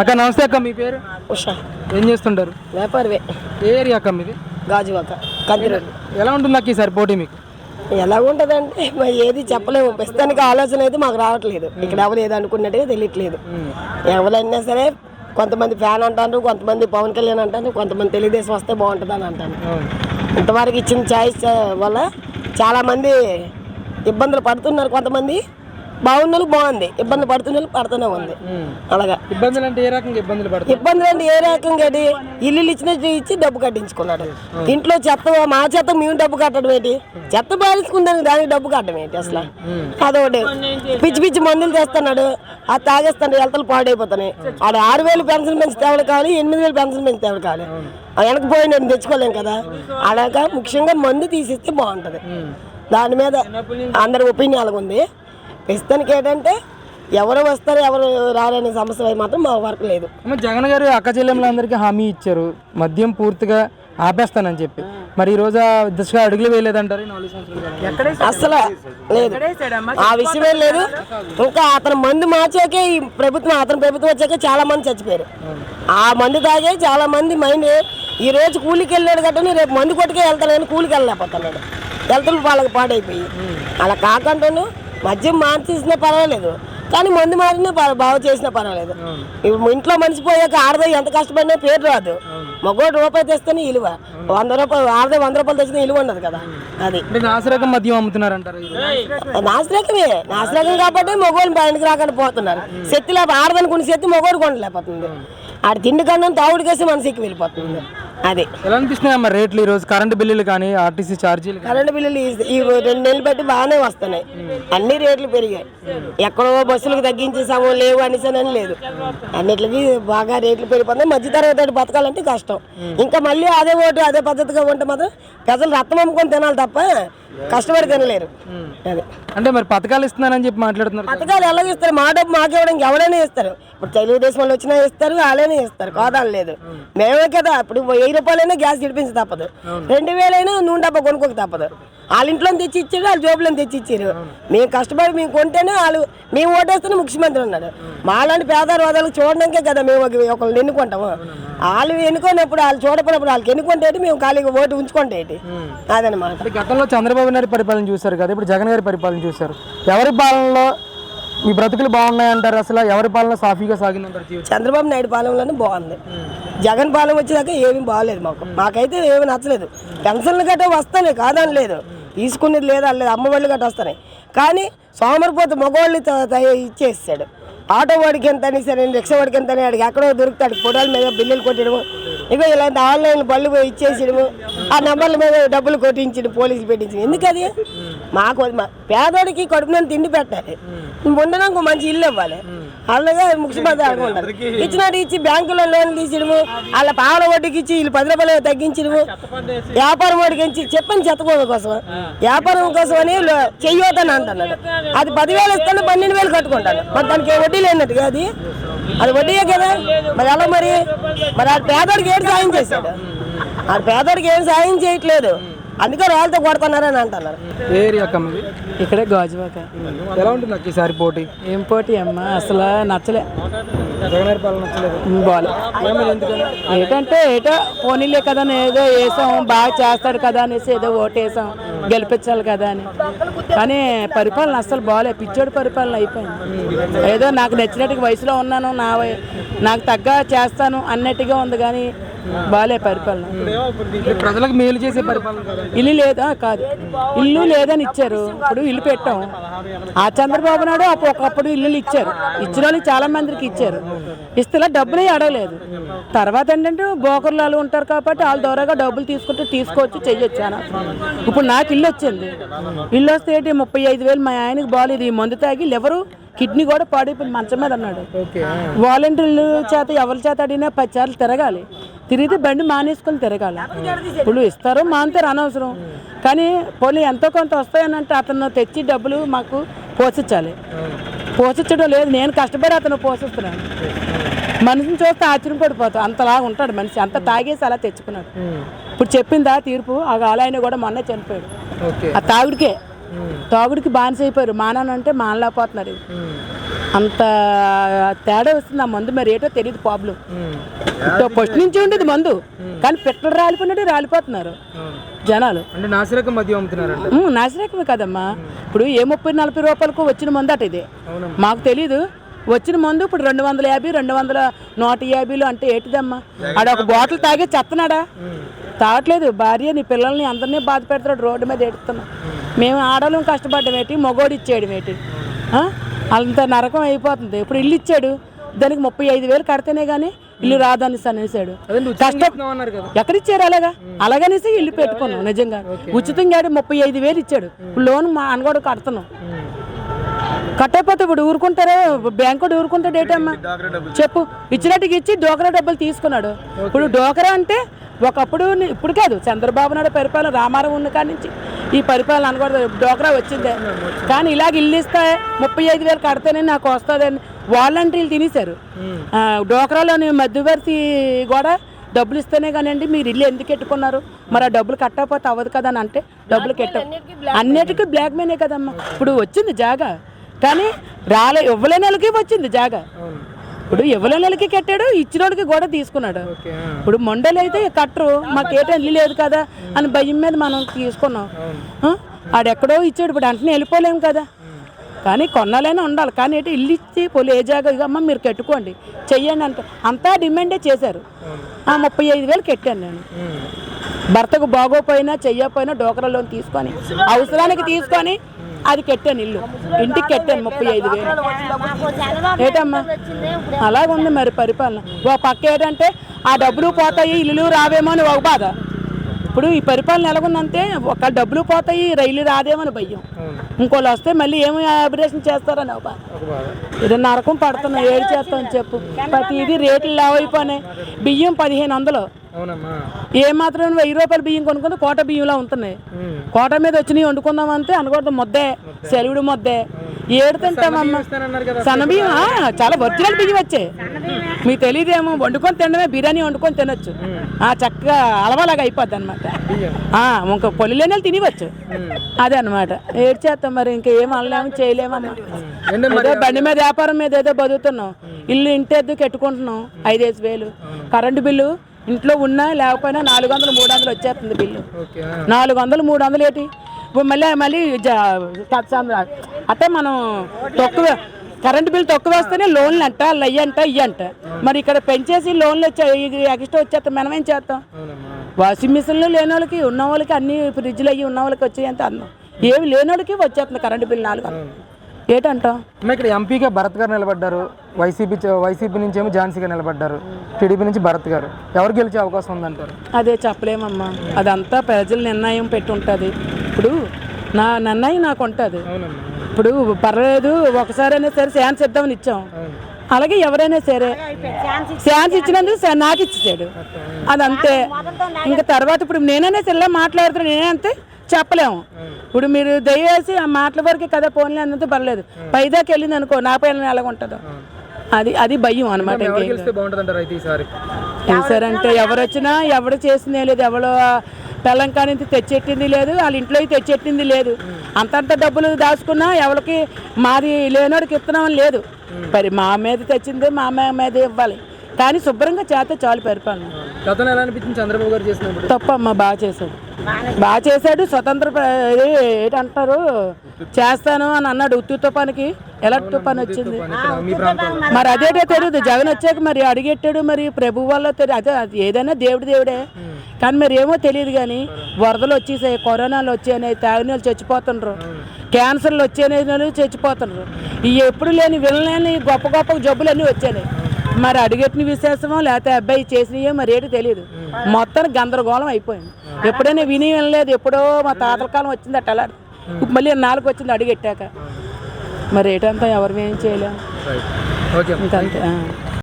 అక్క నమస్తే అక్క మీ పేరు? ఉషా. ఏం చేస్తుంటారు? వ్యాపారమే. ఏ ఏరియా అక్క మీది? గాజువాక కందిరోడ్డు ఎలా ఉంటుంది అక్క ఈసారి పోటీ మీకు? ఎలా ఉంటుందంటే మరి ఏది చెప్పలేము. ప్రస్తుతానికి ఆలోచన అయితే మాకు రావట్లేదు. ఇక్కడ ఎవరు ఏది అనుకున్నట్టుగా తెలియట్లేదు ఎవరైనా సరే కొంతమంది ఫ్యాన్ అంటారు కొంతమంది పవన్ కళ్యాణ్ అంటారు కొంతమంది తెలుగుదేశం వస్తే బాగుంటుంది అని అంటాను అవును. ఇంతవరకు ఇచ్చిన ఛాయిస్ వల్ల చాలామంది ఇబ్బందులు పడుతున్నారు కొంతమంది. బాగున్న బాగుంది. ఇబ్బంది పడుతున్న పడుతూనే ఉంది. అలాగా. ఇబ్బందులు అంటే ఏ రకంగా ఇబ్బందులు పడతాయి ఇబ్బందులు అంటే ఏ రకంగా ఇల్లు ఇచ్చినట్టు ఇచ్చి డబ్బు కట్టించుకున్నాడు. ఇంట్లో చెత్త మా చెత్త మేము డబ్బు కట్టడం ఏంటి? చెత్త బారించుకుందానికి దానికి డబ్బు కట్టడం ఏంటి అసలు? అదొకటి. పిచ్చి పిచ్చి మందులు తెస్తున్నాడు. అది తాగేస్తాడు హెల్తలు పాడైపోతున్నాయి. ఆడ ఆరు వేలు పెన్షన్ పెంచితే ఎవరు కావాలి? ఎనిమిది వేలు పెన్షన్ పెంచితే ఎవరు కావాలి? ఆ వెనక పోయి నేను తెచ్చుకోలేం కదా? అలాగా ముఖ్యంగా మందు తీసిస్తే బాగుంటుంది. దాని మీద అందరి ఒపీనియన్ అలాగ ఉంది ప్రస్తుతానికి ఏంటంటే ఎవరు వస్తారు ఎవరు రారనే సమస్య మాత్రం మా వరకు లేదు. అమ్మ జగన్ గారు అక్క చెల్లెమ్మలందరికీ హామీ ఇచ్చారు. మద్యం పూర్తిగా ఆపేస్తానని చెప్పి. మరి ఈ రోజు దిశగా అడుగులు వేయలేదంటారు అసలు లేదు. ఆ విషయమే లేదు. ఇంకా అతను మందు మార్చాకే ఈ ప్రభుత్వం అతని ప్రభుత్వం వచ్చాక చాలా మంది చచ్చిపోయారు. ఆ మందు తాగే చాలా మంది మైండ్ ఈ రోజు కూలికి వెళ్ళాడు కట్టని రేపు మందు కొట్టుకే వెళ్తానని కూలికి వెళ్ళలేకపోతున్నాడు. వెళ్తున్న వాళ్ళకి పాడైపోయి. అలా కాకుండాను మద్యం మార్చేసినా పర్వాలేదు. కానీ మందు మారినా బాగా చేసినా పర్వాలేదు. ఇప్పుడు ఇంట్లో మనిషి పోయాక ఆడదో ఎంత కష్టపడినా పేరు రాదు. మగోడు రూపాయి తెస్తేనే ఇలువ. వంద రూపాయలు ఆడదో వంద రూపాయలు తెచ్చినా ఇలువ ఉండదు కదా. అది. నాసిరకం మద్యం అమ్ముతున్నారంటారు. నాశరకమే నాశరకం కాబట్టి మగోళ్ళు బయటకు రాకుండా పోతున్నారు. శక్తిలో ఆడదనుకున్న శక్తి మగోడు కొనలేకపోతుంది. ఆడ తిండి కన్నా తావుడికేసి మన శక్తి వెళ్ళిపోతుంది. అది. ఎలా అనిపిస్తున్నాయి అమ్మ రేట్లు ఈ రోజు? కరెంటు బిల్లులు కానీ ఆర్టీసీ ఛార్జీలు కరెంటు బిల్లులు ఈ- రెండు నెలలు బట్టి బాగానే వస్తున్నాయి. అన్ని రేట్లు పెరిగాయి. ఎక్కడో బస్సులకు తగ్గించేసాము లేవు అనేసానని లేదు. అన్నిటికి బాగా రేట్లు పెరిగిపోతున్నాయి. మధ్యతరగతి బతకాలంటే కష్టం. ఇంకా మళ్ళీ అదే ఓటు అదే పద్ధతిగా ఉంటే మాత్రం ప్రజలు రక్తం అమ్ముకొని తినాలి తప్ప కష్టపడి తినలేరు. అది. అంటే మరి పథకాలు ఇస్తున్నానని చెప్పి మాట్లాడుతున్నారు. పథకాలు ఎలా ఇస్తారు మా డబ్బు మాకు ఇవ్వడానికి ఎవరైనా ఇస్తారు ఇప్పుడు తెలుగుదేశం వాళ్ళు వచ్చినా ఇస్తారు వాళ్ళైనా ఇస్తారు కాదని లేదు. మేమే. కదా ఇప్పుడు వెయ్యి రూపాయలైనా గ్యాస్ ఇడిపించి తప్పదు. రెండు వేలైనా నూనె డబ్బా కొనుక్కోక తప్పదు. వాళ్ళ ఇంట్లో తెచ్చి ఇచ్చారు వాళ్ళ జోబులో తెచ్చి ఇచ్చారు. మేము కష్టపడి మేము కొంటేనే వాళ్ళు మేము ఓటేస్తేనే ముఖ్యమంత్రి ఉన్నాడు. మాలాంటి పేదవారు వాళ్ళకి చూడడానికే కదా మేము ఒక- ఒకళ్ళని ఎన్నుకుంటాము. వాళ్ళు ఎన్నుకున్నప్పుడు వాళ్ళు చూడకపోయినప్పుడు వాళ్ళకి ఎన్నుకుంటే మేము ఖాళీగా ఓటు ఉంచుకుంటే? అదనమాట గతంలో చంద్రబాబు నాయుడు పరిపాలన చూశారు కదా ఇప్పుడు జగన్ గారి పరిపాలన చూశారు. ఎవరి పాలనలో మీ బ్రతుకులు బాగున్నాయంటారు? అసలు ఎవరి పాలన సాఫీగా సాగిందంటారు చంద్రబాబు నాయుడు పాలనలోనే బాగుంది. జగన్ పాలన వచ్చేదాకా ఏమీ బాగాలేదు మాకు. మాకైతే ఏమీ నచ్చలేదు. పెన్షన్లు గట్రా వస్తాయి కాదని లేదు. తీసుకునేది లేదా లేదు. అమ్మఒళ్ళు గట్రా వస్తున్నాయి. కానీ సోమరిపోతే మగవాళ్ళు ఇచ్చేస్తాడు. ఆటో వాడికి ఎంత అని సరే రిక్షా వాడికి ఎంత అని వాడికి ఎక్కడో దొరుకుతాడు. ఫోటోల మీద బిల్లులు కొట్టడము ఇక ఇలాంటి ఆన్లైన్ బళ్ళు పోయి ఇచ్చేసడము ఆ నెంబర్ల మీద డబ్బులు కొట్టించడం పోలీసులు పెట్టించడం. ఎందుకది? మాకు మా- పేదోడికి కడుపునని తిండి పెట్టాలి. ఉండడానికి మంచి ఇల్లు ఇవ్వాలి. అలాగే ముఖ్యమంత్రి అనుకుంటారు. ఇచ్చినట్టు ఇచ్చి బ్యాంకులో లోన్లు తీసేయడము వాళ్ళ పావుల వడ్డీకి ఇచ్చి వీళ్ళు పది రూపాయలు తగ్గించడము వ్యాపారం వాడికి ఇచ్చి చెప్పని చెత్తకోవడం కోసం. వ్యాపారం కోసం అని చెయ్యొద్దని అంటున్నాడు. అది పదివేలు ఇస్తాను పన్నెండు వేలు కట్టుకుంటాను మరి దానికి వడ్డీ లేనట్టుగా అది? అది వడ్డీయే కదా. మరి ఎలా మరి? మరి ఆ పేదోడికి ఏం సాయం చేశాడు? ఆ పేదోడికి ఏం సాయం చేయట్లేదు. అందుకే రాళ్ళతో కొడుతున్నారని అంటున్నారు. ఏ ఏరియా అక్క మీది ఇక్కడే గాజువాక. ఎలా ఉంటుంది అక్క ఈసారి పోటీ? ఏం పోటీ అమ్మా? అసలు నచ్చలే. జగన్ గారి పాలన నచ్చలేదు? బాలే. ఏమని ఎందుకని? ఏంటంటే ఏటో పోనీలే కదా అని ఏదో వేసాం బాగా చేస్తాడు కదా అనేసి ఏదో ఓటేసాం గెలిపించాలి కదా అని. కానీ పరిపాలన అసలు బాగాలే పిచ్చోడి పరిపాలన అయిపోయింది. ఏదో నాకు నచ్చినట్టుగా వయసులో ఉన్నాను నా నాకు తగ్గ చేస్తాను అన్నట్టుగా ఉంది కానీ బాగాలే పరిపాలన. ప్రజలకు మేలు చేసే పరిపాలన ఇల్లు లేదా? కాదు. ఇల్లు లేదని ఇచ్చారు. ఇప్పుడు ఇల్లు పెట్టాం. ఆ చంద్రబాబు నాయుడు అప్పుడు ఒకప్పుడు ఇల్లులు ఇచ్చారు. ఇచ్చిన చాలా మందికి ఇచ్చారు. ఇస్తే డబ్బులే అడగలేదు తర్వాత ఏంటంటే బోకర్లు ఉంటారు కాబట్టి వాళ్ళ ద్వారాగా డబ్బులు తీసుకుంటే తీసుకోవచ్చు చెయ్యొచ్చు అని. ఇప్పుడు నాకు ఇల్లు వచ్చింది. ఇల్లు వస్తే ఏంటి? ముప్పై ఐదు వేలు మా ఆయనకి బాగాలేదు ఈ మందు తాగి లివరు కిడ్నీ కూడా పాడైపోయింది మంచం మీద అన్నాడు. వాలంటీర్ల చేత ఎవరి చేత అడిగినా పది సార్లు తిరగాలి. తిరిగితే బండి మానేసుకొని తిరగాలి. ఇప్పుడు ఇస్తారు మాంతారు అనవసరం. కానీ పోనీ ఎంతో కొంత వస్తాయని అంటే అతను తెచ్చి డబ్బులు మాకు పోషించాలి. పోషించడం లేదు. నేను కష్టపడి అతను పోషిస్తున్నాను. మనిషిని చూస్తే ఆశ్చర్యపడిపోతాం అంతలా ఉంటాడు మనిషి. అంత తాగేసి అలా తెచ్చుకున్నాడు. ఇప్పుడు చెప్పిందా తీర్పు? ఆ ఆలయన కూడా మొన్న చనిపోయాడు. ఆ తాగుడికే. తాగుడికి బానిస అయిపోయారు. మానానంటే మానలేకపోతున్నారు. అంత తేడా వస్తుంది ఆ మందు మరి ఏటో తెలియదు ప్రాబ్లం. ఫస్ట్ నుంచి ఉండేది మందు. కానీ పిట్టలు రాలిపోయినట్టు రాలిపోతున్నారు. జనాలు. అంటే నాసిరకం మద్యం అమ్ముతున్నారంట. ఉమ్, నాసిరకమే కదమ్మా. ఇప్పుడు ఏ ముప్పై నలభై రూపాయలకు వచ్చిన మందు అట ఇది. మాకు తెలీదు. వచ్చిన మందు ఇప్పుడు రెండు వందల యాభై రెండు వందల నూట యాభైలు అంటే ఏంటిదమ్మా? ఆడ ఒక బాటిల్ తాగే చెత్తనాడా? తాగట్లేదు. భార్య నీ పిల్లల్ని అందరినీ బాధ పెడతాడు రోడ్డు మీద ఎడుతున్నాం మేము ఆడవాళ్ళం కష్టపడ్డం ఏంటి? మగోడు ఇచ్చేయడం ఏంటి? అంత నరకం అయిపోతుంది. ఇప్పుడు ఇల్లు ఇచ్చాడు. దానికి ముప్పై ఐదు వేలు కడితేనే కానీ ఇల్లు రాదని అనేసాడు. కష్టం. ఎక్కడిచ్చారు అలాగా? అలాగనేసి ఇల్లు పెట్టుకున్నాం నిజంగా. ఉచితంగా ముప్పై ఐదు వేలు ఇచ్చాడు. ఇప్పుడు లోన్ మా అన్నగోడు కడుతున్నాం. కట్టకపోతే ఇప్పుడు ఊరుకుంటారా? బ్యాంకు కూడా ఊరుకుంటాడు ఏంటమ్మా చెప్పు. ఇచ్చినట్టుగా ఇచ్చి డోకరా డబ్బులు తీసుకున్నాడు. ఇప్పుడు డోకరా అంటే ఒకప్పుడు ఇప్పుడు కాదు చంద్రబాబు నాయుడు పరిపాలన రామారావు ఉన్న కాడి నుంచి ఈ పరిపాలన అనకూడదు. డోకరా వచ్చిందే. కానీ ఇలాగ ఇల్లు ఇస్తే ముప్పై ఐదు వేలు కడితేనే నాకు వస్తుందని వాలంటీర్లు తినేశారు. డోకరాలోని మధ్యవర్తి కూడా డబ్బులు ఇస్తేనే కానివ్వండి మీరు ఇల్లు ఎందుకు పెట్టుకున్నారు? మరి ఆ డబ్బులు కట్టకపోతే అవ్వదు కదా అని అంటే డబ్బులు కట్ట అన్నిటికీ బ్లాక్ మెయినే కదమ్మా? ఇప్పుడు వచ్చింది జాగా. కానీ రాలే ఇవ్వలేని వాళ్ళకి వచ్చింది జాగా. ఇప్పుడు వాళ్ళకి కట్టాడు ఇచ్చినోడికి కూడా తీసుకున్నాడు. ఇప్పుడు మొండలు అయితే కట్టరు మాకు ఏటో ఇల్లు లేదు కదా అని భయం మీద మనం తీసుకున్నాం? ఆడెక్కడో ఇచ్చాడు ఇప్పుడు వెంటనే వెళ్ళిపోలేము కదా కానీ కొన్నాలైనా ఉండాలి కానీ ఏంటి ఇల్లు ఇచ్చి పోలీ ఏ జాగా అమ్మ మీరు కట్టుకోండి చెయ్యండి అంటే అంతా డిమాండే చేశారు ఆ ముప్పై ఐదు వేలు కట్టాను నేను. భర్తకు బాగోపోయినా చెయ్యకపోయినా డోకరా లోన్ తీసుకొని అవసరానికి తీసుకొని అది కట్టాను ఇల్లు. ఇంటికి కట్టాను ముప్పై ఐదు వేలు. ఏటమ్మా? అలాగుంది మరి పరిపాలన. ఓ పక్క ఏంటంటే ఆ డబ్బులు పోతాయి ఇల్లు రావేమో అని ఒక బాధ. ఇప్పుడు ఈ పరిపాలన ఎలాగుందంటే ఒక డబ్బులు పోతాయి రైలు రాదేమో అని భయం. ఇంకోళ్ళు వస్తే మళ్ళీ ఏమి ఆపరేషన్ చేస్తారని ఒక బాధ. ఇది నరకం పడుతున్నా ఏడు చేస్తామని చెప్పు. ప్రతి ఇది రేట్లు లావ్ బియ్యం పదిహేను వందలు. ఏ మాత్రం వెయ్యి రూపాయల బియ్యం కొనుక్కుంటే కోట బియ్యంలా ఉంటున్నాయి. కోట మీద వచ్చినవి వండుకుందాం అంతే అనకూడదు ముద్దే. సెలవుడు ముద్దే. ఏడు తింటామమ్మా. సన్న బియ్యం చాలా ఒరిజినల్ బియ్యం వచ్చాయి మీకు తెలియదేమో వండుకొని తినడమే బిర్యానీ వండుకొని తినొచ్చు. ఆ, చక్కగా అలవాలాగా అయిపోద్ది అనమాట ఇంకా పొలి లేని వాళ్ళు తినవచ్చు. అదే అనమాట ఏడు చేస్తాం మరి ఇంకా ఏం అనలేము చేయలేమమ్మా ఏదో బండి మీద వ్యాపారం మీద ఏదో బతుకుతున్నాం. ఇల్లు ఇంటి ఎద్దు కట్టుకుంటున్నాం. ఐదేసి వేలు. కరెంటు బిల్లు ఇంట్లో ఉన్నా లేకపోయినా నాలుగు వందలు మూడు వందలు వచ్చేస్తుంది బిల్లు. నాలుగు వందలు మూడు వందలు ఏంటి? ఇప్పుడు మళ్ళీ మళ్ళీ అంటే మనం తక్కువ కరెంట్ బిల్ తక్కువ వస్తేనే లోన్లు అంట అవి అంట ఇవి అంట మరి ఇక్కడ పెంచేసి లోన్లు వచ్చాయి ఇది ఎక్స్ట్రా వచ్చేస్తాం మనం ఏం చేస్తాం? వాషింగ్ మిషన్లు లేని వాళ్ళకి ఉన్న వాళ్ళకి అన్ని ఫ్రిడ్జ్లు అయ్యి ఉన్న వాళ్ళకి వచ్చాయి అంత అందం ఏమి లేని వాళ్ళకి వచ్చేస్తుంది కరెంట్ బిల్ నాలుగు వందలు ఏంటంటాం? ఇక్కడ ఎంపీగా భరత్ గారు నిలబడ్డారు. వైసీపీ వైసీపీ నుంచి ఏమో ఝాన్సీ గారు నిలబడ్డారు. టీడీపీ నుంచి భరత్ గారు. ఎవరు గెలిచే అవకాశం ఉందంటారు? అదే చెప్పలేమమ్మా. అదంతా ప్రజల నిర్ణయం పెట్టి ఉంటుంది ఇప్పుడు నా నిర్ణయం నాకు ఉంటుంది అవునమ్మా. ఇప్పుడు పర్లేదు ఒకసారైనా సరే ఛాన్స్ ఇద్దామని ఇచ్చాం. అలాగే ఎవరైనా సరే ఛాన్స్ ఇచ్చినందుకు నాకు ఇచ్చేసాడు. అదంతే. ఇంకా తర్వాత ఇప్పుడు నేనైనా సరే మాట్లాడుతున్నా నేనే అంతే చెప్పలేము. ఇప్పుడు మీరు దయచేసి ఆ మాటల వరకే కదా ఫోన్లో అందంతా పర్లేదు. పైదాకి వెళ్ళింది అనుకో నా పైన ఎలాగ ఉంటుందో అది అది భయం అనమాట ఈసారి? చేశారంటే ఎవరు వచ్చినా ఎవరు చేసిందే లేదు. ఎవరు నుంచి తెచ్చెట్టింది లేదు వాళ్ళ ఇంట్లో తెచ్చెట్టింది లేదు. అంతంత డబ్బులు దాచుకున్నా ఎవరికి మాది లేనోడికి ఇస్తున్నామని లేదు. మరి మా మీద తెచ్చింది మా మీద ఇవ్వాలి. కానీ శుభ్రంగా చేస్తే చాలు పరిపాలన. తప్పమ్మ బాగా చేశాడు. బాగా చేశాడు స్వతంత్ర ఇది ఏంటంటారు? చేస్తాను అని అన్నాడు ఉత్తి తుఫానికి ఎలాంటి తుఫాన్ వచ్చింది? మరి అదేటో తెలియదు జగన్ వచ్చాక మరి అడిగెట్టాడు మరి ప్రభు వల్ల అదే ఏదైనా దేవుడు దేవుడే. కానీ మరి ఏమో తెలియదు కానీ వరదలు వచ్చేసాయి కరోనాలు వచ్చాయి తాగినీళ్ళు చచ్చిపోతుండ్రు. క్యాన్సర్లు వచ్చాయి చచ్చిపోతుండ్రు. ఈ ఎప్పుడు లేని వినలేని గొప్ప గొప్ప జబ్బులు అన్నీ వచ్చాయి మరి అడిగెట్టిన విశేషమో లేకపోతే అబ్బాయి చేసినయో మరి ఏంటి తెలియదు మొత్తం గందరగోళం అయిపోయింది. ఎప్పుడైనా విని వినలేదు. ఎప్పుడో మా తాతల కాలం వచ్చింది అట్ట అలా మళ్ళీ నాలుగు వచ్చింది అడిగెట్టాక మరి ఏటంతా ఎవరు ఏం చేయలేము ఇంకంతే.